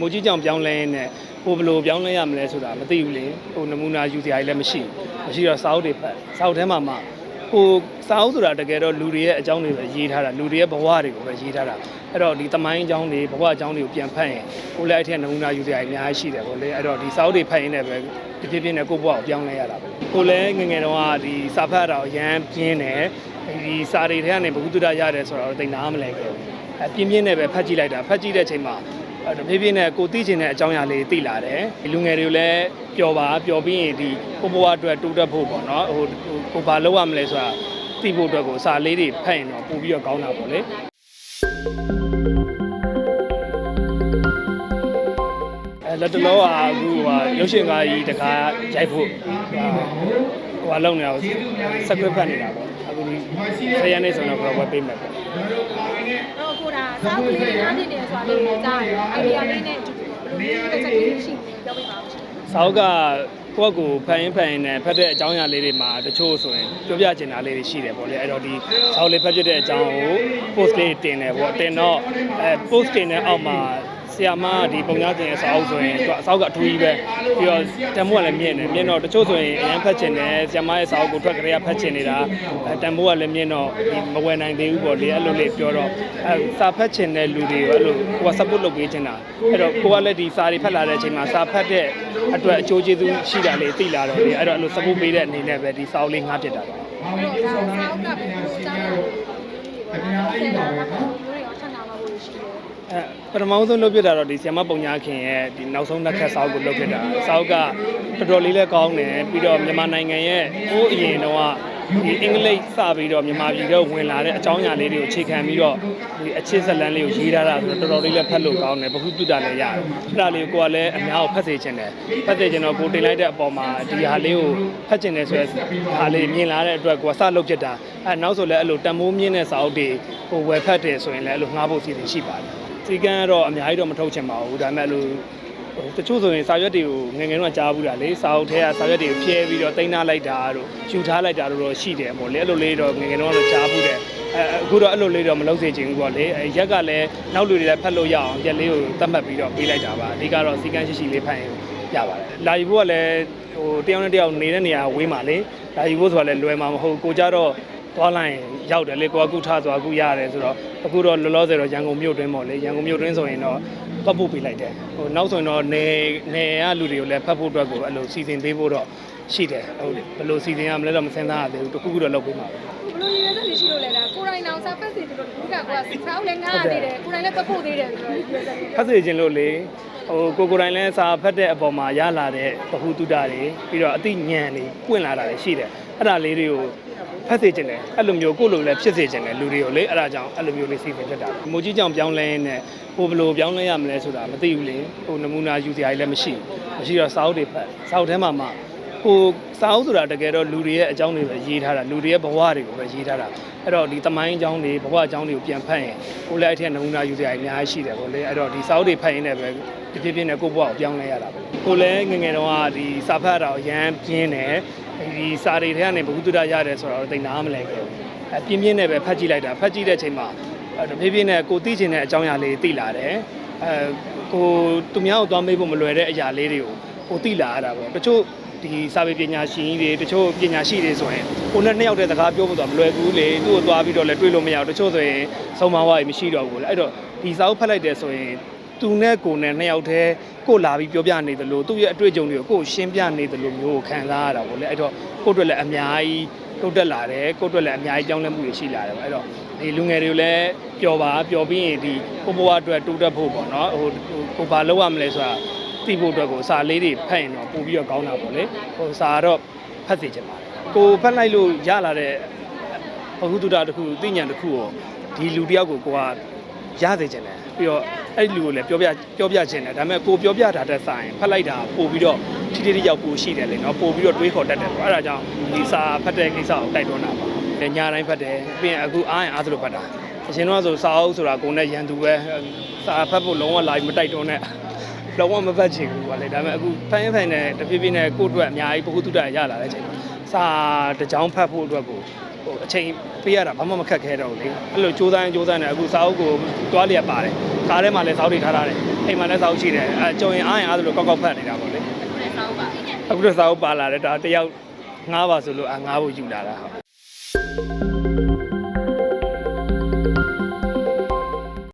မိုးကြီးကြောင်ပြောင်းလဲနေဟိုဘယ်လိုပြောင်းလဲရမလဲဆိုတာမသိဘူးလေဟိုနမူနာယူစရာကြီးလည်းမရှိဘူးမရှိတော့စာအုပ်တွေဖတ်စာအုပ်ထဲမှာမှဟိုစာအုပ်ဆိုတာတကယ်တော့လူတွေရဲ့အကြောင်းတွေပဲရေးထားတာလူတွေရဲ့ဘဝတွေကိုပဲရေးထားတာအဲ့တော့ဒီသမိုင်းအကြောင်းတွေဘဝအကြောင်းတွေကိုပြန်ဖတ်ရင်ကိုလည်းအဲ့ထက်နမူနာယူစရာကြီးအများကြီးရှိတယ်ပေါ့လေအဲ့တော့ဒီစာအုပ်တွေဖတ်ရင်လည်းပဲဒီဖြစ်ဖြစ်နဲ့ကိုယ့်ဘဝကိုပြောင်းလဲရတာပဲကိုလည်းငယ်ငယ်တုန်းကဒီစာဖတ်တာကိုရမ်းပြင်းတယ်ဒီစာတွေထဲကနေဘ ഹു တုဒရတယ်ဆိုတော့သိနားမလဲခဲ့ဘူးအပြင်းပြင်းနဲ့ပဲဖတ်ကြည့်လိုက်တာဖတ်ကြည့်တဲ့အချိန်မှာအဲ့ တော့ဖြည်းဖြည်းနဲ့ကိုသိချင်တဲ့အကြောင်းအရာလေးသိလာတယ်ဒီလူငယ်တွေကိုလည်းပျော်ပါပျော်ပြီးရင်ဒီကိုဘဝအတွက်တိုးတက်ဖို့ပေါ့နော်ဟိုဟိုကိုဘာလုပ်ရမလဲဆိုတာသိဖို့အတွက်ကိုစာလေးတွေဖတ်ရင်တော့ပို့ပြီးတော့ကောင်းတာပေါ့လေအဲလက်တလောကအခုဟာရုပ်ရှင်ကားကြီးတကားရိုက်ဖို့ ဟာဟိုဟာလုံနေတာကိုစက်ကွက်ဖတ်နေတာပေါ့အခုဒီဆယ်ရက်နေဆိုတော့တော့ဝယ်ပေးမယ်ပေါ့တော့ကိုဒါစားကလေးနားနေနေဆိုတာလေးကိုကြားရအိုင်ဒီယာလေးနဲ့ဒီလိုမျိုးတစ်ချက်လေးရှိပြောပြပါဦးရှင်စာအုပ်ကကိုယ့်အကိုဖန်ရင်ဖန်ရင်နဲ့ဖတ်တဲ့အကြောင်းအရာလေးတွေမှာတချို့ဆိုရင်ပြောပြချင်တာလေးတွေရှိတယ်ပေါ့လေအဲ့တော့ဒီစာအုပ်လေးဖတ်ပြတဲ့အကြောင်းကို post လေးတင်တယ်ပေါ့တင်တော့အဲ post တင်တဲ့အောက်မှာ ဆီယာမဒီပုံများတင်ရဲ့စာအုပ်ဆိုရင်သူကအစောက်ကအထူးကြီးပဲပြီးတော့တန်ဖိုးကလည်းမြင့်တယ်မြင့်တော့တချို့ဆိုရင်အရန်ဖတ်ချင်တယ်ဆီယာမရဲ့စာအုပ်ကိုထွက်ကြရဖတ်ချင်နေတာအဲတန်ဖိုးကလည်းမြင့်တော့ဒီမဝယ်နိုင်သေးဘူးပေါ့လေအဲ့လိုလေးပြောတော့အဲစာဖတ်ချင်တဲ့လူတွေကိုအဲ့လိုကိုက support လုပ်ပေးချင်တာအဲ့တော့ကိုကလည်းဒီစာတွေဖတ်လာတဲ့အချိန်မှာစာဖတ်တဲ့အတွက်အကျိုးကျေးဇူးရှိတာလေးသိလာတော့လေအဲ့တော့အဲ့လို support ပေးတဲ့အနေနဲ့ပဲဒီစာအုပ်လေးငှားဖြစ်တာပါအဲ့တော့ဒါစားကဘယ်လိုကြားရလဲအဲ့ဒါကတော့ဒီလိုရောဆန္ဒမှာလို့ရှိတယ် အဲပထမဆုံးလုပ်ပြတာတော့ဒီဆီယမပုံညာခင်ရဲ့ဒီနောက်ဆုံးတစ်ခက်စာအုပ်ကိုလုပ်ပြတာစာအုပ်ကတော်တော်လေးလည်းကောင်းတယ်ပြီးတော့မြန်မာနိုင်ငံရဲ့ဟိုးအရင်တော့ဒီအင်္ဂလိပ်စပြီးတော့မြန်မာပြည်တော့ဝင်လာတဲ့အကြောင်းအရာလေးတွေကိုအခြေခံပြီးတော့ဒီအချစ်ဇလန်းလေးကိုရေးထားတာဆိုတော့တော်တော်လေးလည်းဖတ်လို့ကောင်းတယ်ဘ ഹു တုတာလည်းရတယ်အဲ့ဒါလေးကိုကလည်းအများကိုဖတ်စေချင်တယ်ဖတ်စေချင်တော့ကိုတင်လိုက်တဲ့အပေါ်မှာဒီဟာလေးကိုဖတ်ချင်တယ်ဆိုရဲဟာလေးမြင်လာတဲ့အတွက်ကိုကစလုပ်ဖြစ်တာအဲနောက်ဆိုလည်းအဲ့လိုတန်မိုးမြင့်တဲ့စာအုပ်တွေဟိုဝယ်ဖတ်တယ်ဆိုရင်လည်းအဲ့လိုငှားဖို့စီစဉ်ရှိပါတယ် စီကန်းကတော့အများကြီးတော့မထုတ်ချင်ပါဘူးဒါပေမဲ့လို့ဟိုတချို့ဆိုရင်စာရွက်တွေကိုငယ်ငယ်တော့ကြားဘူးတာလေစာအုပ်ထဲကစာရွက်တွေကိုဖြဲပြီးတော့တင်ထားလိုက်တာတို့ယူထားလိုက်တာတို့တော့ရှိတယ်ပေါ့လေအဲ့လိုလေးတော့ငယ်ငယ်တော့ကြားဘူးတယ်အဲအခုတော့အဲ့လိုလေးတော့မလုပ်စေချင်ဘူးပေါ့လေအဲရက်ကလည်းနောက်လူတွေလည်းဖတ်လို့ရအောင်ရက်လေးကိုသတ်မှတ်ပြီးတော့ပေးလိုက်တာပါအဓိကတော့စီကန်းရှိရှိလေးဖတ်ရင်ရပါတယ်လာယူဖို့ကလည်းဟိုတယောက်နဲ့တယောက်နေတဲ့နေရာဝေးမှာလေလာယူဖို့ဆိုတာလည်းလွယ်မှာမဟုတ်ကိုကြတော့ သွားလိုက်ရင်ရောက်တယ်လေကိုကအခုထားသွားအခုရတယ်ဆိုတော့အခုတော့လောလောဆယ်တော့ရန်ကုန်မြို့တွင်းပေါ့လေရန်ကုန်မြို့တွင်းဆိုရင်တော့ဖတ်ဖို့ပေးလိုက်တယ်ဟိုနောက်ဆိုရင်တော့နေနေရလူတွေကိုလည်းဖတ်ဖို့အတွက်ကိုအဲ့လိုစီစဉ်ပေးဖို့တော့ရှိတယ်ဟုတ်တယ်ဘယ်လိုစီစဉ်ရမလဲတော့မစဉ်းစားရသေးဘူးတခုခုတော့လုပ်ပေးမှာပဲဘလို့ရည်ရတဲ့ရှိလို့လဲဒါကိုရိုင်းအောင်စားဖက်စီတို့ဒီကကိုကစားအောင်လည်းငားရသေးတယ်ကိုရိုင်းလည်းပတ်ဖို့သေးတယ်ဆိုတော့ဒီလိုဆိုဖတ်စေခြင်းလို့လေဟိုကိုကိုယ်တိုင်လဲစာဖတ်တဲ့အပေါ်မှာရလာတဲ့ဗဟုတုတတွေပြီးတော့အသိဉာဏ်တွေပွင့်လာတာတွေရှိတယ်အဲ့ဒါလေးတွေကို ဖတ်စေခြင်းတယ်အဲ့လိုမျိုးကိုယ့်လိုလည်းဖြစ်စေခြင်းတယ်လူတွေကိုလေအဲ့ဒါကြောင့်အဲ့လိုမျိုးလေးစီစဉ်ဖြစ်တာမိုးကြီးကြောင်ပြောင်းလဲနေဟိုဘယ်လိုပြောင်းလဲရမလဲဆိုတာမသိဘူးလေဟိုနမူနာယူစရာကြီးလည်းမရှိဘူးမရှိတော့စာအုပ်တွေဖတ်စာအုပ်ထဲမှာမှ ဟိုစာအုပ်ဆိုတာတကယ်တော့လူတွေရဲ့အကြောင်းတွေပဲရေးထားတာလူတွေရဲ့ဘဝတွေကိုပဲရေးထားတာအဲ့တော့ဒီသမိုင်းအကြောင်းတွေဘဝအကြောင်းတွေကိုပြန်ဖတ်ရင်ကိုလည်းအဲ့ထက်နမူနာယူစရာကြီးအများကြီးရှိတယ်ပေါ့လေအဲ့တော့ဒီစာအုပ်တွေဖတ်ရင်လည်းပဲဒီဖြစ်ဖြစ်နဲ့ကိုယ့်ဘဝကိုပြောင်းလဲရတာပဲကိုလည်းငယ်ငယ်တုန်းကဒီစာဖတ်တာကိုရမ်းပြင်းတယ်ဒီစာတွေထဲကနေဘ ഹു တုဒရတယ်ဆိုတော့သိနားမလဲခဲ့ဘူးအပြင်းပြင်းနဲ့ပဲဖတ်ကြည့်လိုက်တာဖတ်ကြည့်တဲ့အချိန်မှာအဲ့တော့ဖြည်းဖြည်းနဲ့ကိုသိချင်တဲ့အကြောင်းအရာလေးသိလာတယ်အဲကိုသူများကိုသွားမေးဖို့မလွယ်တဲ့အရာလေးတွေကိုကိုသိလာရတာပေါ့တချို့ ဒီစာပေပညာရှင်ကြီးတွေတချို့ပညာရှိတွေဆိုရင်ကိုနဲ့နှစ်ယောက်တည်းစကားပြောဖို့တော့မလွယ်ဘူးလေသူ့ကိုသွားပြီးတော့လည်းတွေ့လို့မရဘူးတချို့ဆိုရင်ဆုံးမဝါးရမရှိတော့ဘူးလေအဲ့တော့ဒီစာအုပ်ဖတ်လိုက်တယ်ဆိုရင်သူနဲ့ကိုနဲ့နှစ်ယောက်တည်းကိုလာပြီးပြောပြနေသလိုသူ့ရဲ့အတွေ့အကြုံတွေကိုကိုရှင်းပြနေသလိုမျိုးကိုခံစားရတာပေါ့လေအဲ့တော့ကိုအတွက်လည်းအများကြီးတိုးတက်လာတယ်ကိုအတွက်လည်းအများကြီးကြောင်းလဲမှုတွေရှိလာတယ်ပေါ့အဲ့တော့ဒီလူငယ်တွေကိုလည်းပျော်ပါပျော်ပြီးရင်ဒီကိုဘဝအတွက်တိုးတက်ဖို့ပေါ့နော်ဟိုကိုဘာလုပ်ရမလဲဆိုတာ သိဖို့အတွက်ကိုစာလေးတွေဖတ်ရင်တော့ပို့ပြီးတော့ကောင်းတာပေါ့လေဟိုစာကတော့ဖတ်စီချင်ပါတယ်ကိုဖတ်လိုက်လို့ရလာတဲ့ဘဟုတုတတစ်ခုသိဉာဏ်တစ်ခုကိုဒီလူတစ်ယောက်ကိုကိုကရစေချင်တယ်ပြီးတော့အဲ့ဒီလူကိုလည်းပြောပြပြောပြချင်တယ်ဒါပေမဲ့ကိုပြောပြတာတဲ့စာရင်ဖတ်လိုက်တာပို့ပြီးတော့ထိထိတိယောက်ပို့ရှိတယ်လေနော်ပို့ပြီးတော့တွေးခေါ်တတ်တယ်ပေါ့အဲ့ဒါကြောင့်ဒီစာဖတ်တဲ့ကိစ္စကိုတိုက်တွန်းတာပါညတိုင်းဖတ်တယ်ပြီးရင်အခုအားရင်အားသလိုဖတ်တာအရင်တော့ဆိုစာအုပ်ဆိုတာကိုယ်နဲ့ရန်သူပဲစာဖတ်ဖို့လုံးဝလာပြီးမတိုက်တွန်းနဲ့ လုံးဝမဖတ်ချင်ဘူးပါလေဒါပေမဲ့အခုဖန်ဖန်နဲ့တဖြည်းဖြည်းနဲ့ကိုယ့်အတွက်အများကြီးပုဂ္ဂုတုတ္တရရလာတဲ့အချိန်မှာစာတစ်ကြောင်းဖတ်ဖို့အတွက်ကိုဟိုဟိုအချိန်ပေးရတာဘာမှမခက်ခဲတော့ဘူးလေအဲ့လိုစူးစမ်းစူးစမ်းနေအခုစာအုပ်ကိုတွားလျက်ပါတယ်ကားထဲမှာလည်းစာအုပ်တွေထားထားတယ်အိမ်မှာလည်းစာအုပ်ရှိတယ်အဲကြုံရင်အားရင်အားသလိုကောက်ကောက်ဖတ်နေတာပေါ့လေအခုလည်းစောင်းပါအခုတော့စာအုပ်ပါလာတယ်ဒါတယောက်ငားပါဆိုလို့အာငားဖို့ယူလာတာဟုတ်